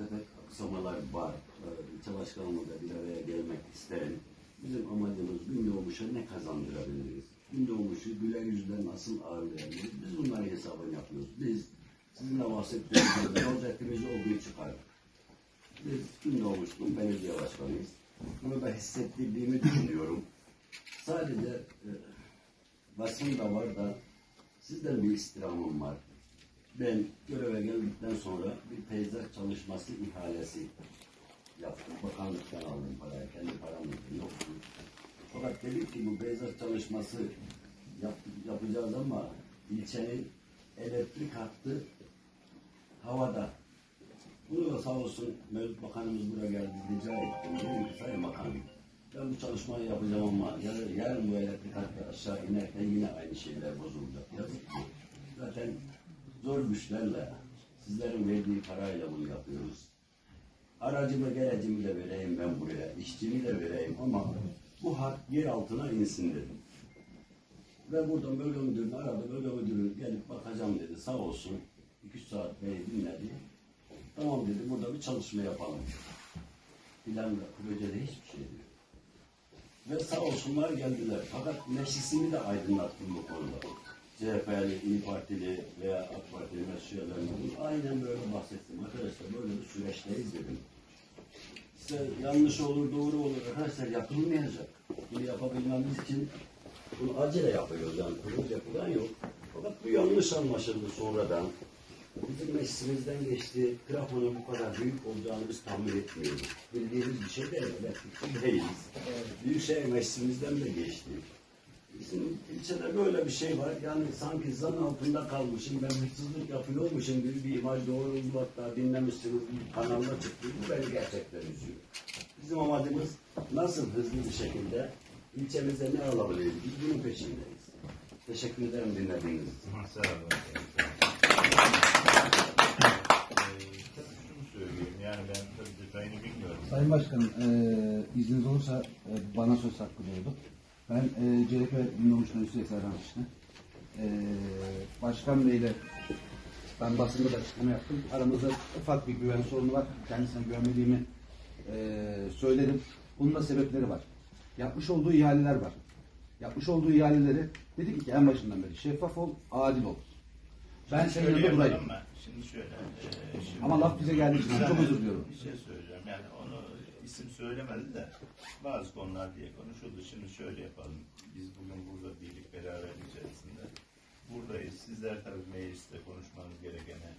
tefek aksamalar var. Ee, başkanımızla bir araya gelmek isterim. Bizim amacımız Gündoğmuş'a ne kazandırabiliriz? Gündoğmuş'u güler yüzle nasıl ağırlayabiliriz? Biz bunların hesabını yapıyoruz. Biz sizinle bahsettiğimiz gibi projektimizi o gün çıkardık. Biz Gündoğmuş'un belediye başkanıyız. Bunu da hissettirdiğimi düşünüyorum. Sadece e, basın da var da sizden bir istirhamım var. Ben göreve geldikten sonra bir peyzaj çalışması ihalesi yaptım. Bakanlıktan aldım parayı. Kendi paramla yoktu. Fakat dedik ki bu peyzaj çalışması yap, yapacağız ama ilçenin elektrik hattı havada. Bunu da sağ olsun Mevlüt Bakanımız buraya geldi rica ettim. Dedim ki Sayın Bakanım ben bu çalışmayı yapacağım ama yarın, yarın bu elektrik hattı aşağı inerken yine aynı şeyler bozulacak. Yazık ki. Zaten zor güçlerle sizlerin verdiği parayla bunu yapıyoruz. Aracımı gerecimi de vereyim ben buraya, işçimi de vereyim ama bu hat yer altına insin dedim. Ve buradan bölge müdürünü aradı, bölge müdürü gelip bakacağım dedi. Sağ olsun. 2 saat beni dinledi. Tamam dedi, burada bir çalışma yapalım. Planda, projede hiçbir şey yok. Ve sağ olsunlar geldiler. Fakat meclisimi de aydınlattım bu konuda. CHP'li, İYİ Partili veya AK Partili meclisçilerine aynen böyle bahsettim. Arkadaşlar böyle bir süreçteyiz dedim. İşte yanlış olur, doğru olur. Arkadaşlar yapılmayacak. Bunu yapabilmemiz için bunu acele yapıyoruz yani. Kurul yapılan yok. Fakat bu yanlış anlaşıldı sonradan. Bizim meclisimizden geçti. Trafonun bu kadar büyük olacağını biz tahmin etmiyorduk. Bildiğimiz bir şey değil. Elektrikli değiliz. Büyükşehir meclisimizden de geçti. Bizim ilçede böyle bir şey var. Yani sanki zan altında kalmışım, ben hırsızlık yapıyormuşum gibi bir imaj doğruldu. Hatta dinlemişsiniz, bir kanalda çıktı. Bu beni gerçekten üzüyor. Bizim amacımız nasıl hızlı bir şekilde ilçemize ne alabiliriz? Biz bunun peşindeyiz. Teşekkür ederim dinlediğiniz için. Sağ olun. Ee, tabii şunu söyleyeyim, yani ben tabii detayını bilmiyorum. Sayın Başkanım, e, izniniz olursa e, bana söz hakkı doğdu. Ben e, CHP Ünlümüş'ten Hüseyin Serhan işte. E, Başkan Bey ile ben basında da açıklama yaptım. Aramızda ufak bir güven sorunu var. Kendisine güvenmediğimi e, söyledim. Bunun da sebepleri var. Yapmış olduğu ihaleler var. Yapmış olduğu ihaleleri dedik ki en başından beri şeffaf ol, adil ol. Ben senin yanında durayım. yapalım mı? Şimdi şöyle. e, şimdi- Ama laf bize geldiği için çok özür diliyorum. Bir şey söyleyeceğim. Yani onu isim söylemedi de bazı konular diye konuşuldu. Şimdi şöyle yapalım. Biz bugün burada birlik beraberlik içerisinde buradayız. Sizler tabii mecliste konuşmanız gerekene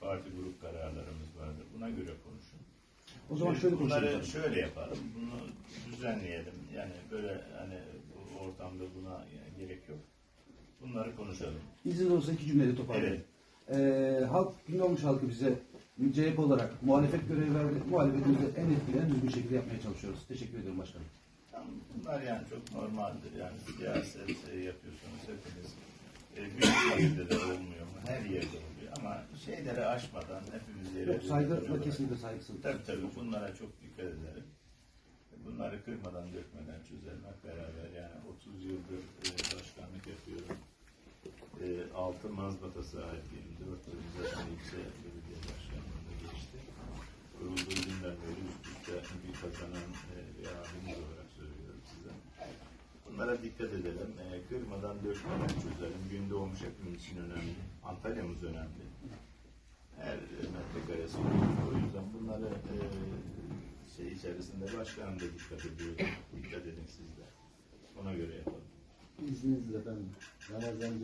parti grup kararlarımız vardır. Buna göre konuşun. O zaman şöyle Bunları şöyle yapalım. Bunu düzenleyelim. Yani böyle hani bu ortamda buna yani gerek yok. Bunları konuşalım. İzniniz olursa iki cümleyle toparlayayım e, halk, Gündoğmuş halkı bize CHP olarak muhalefet görevi verdi. Muhalefetimizi en etkili, en düzgün şekilde yapmaya çalışıyoruz. Teşekkür ediyorum başkanım. Bunlar yani çok normaldir. Yani siyaset e, yapıyorsunuz hepiniz. E, büyük şehirde de olmuyor mu? Her yerde oluyor. Ama şeyleri aşmadan hepimiz yere... Yok saygı, kesinlikle saygısızlık. Tabii tabii bunlara çok dikkat ederim. Bunları kırmadan dökmeden çözelim hep beraber. Yani 30 yıldır e, başkanlık yapıyoruz. 6 Mazda'da sahipliyim. 4 yılında Şanipse Belediye Başkanlığı'nda geçti. Kurulduğu günden beri üst üste bir kazanan e, bir abimiz olarak söylüyorum size. Bunlara dikkat edelim. E, kırmadan, dökmeden çözelim. Gün doğmuş hepimiz için önemli. Antalya'mız önemli. Her metrekaresi önemli. O yüzden bunları e, şey içerisinde başkanım da dikkat ediyor. Dikkat edin siz de. Ona göre yapalım. İzninizle efendim. Ramazan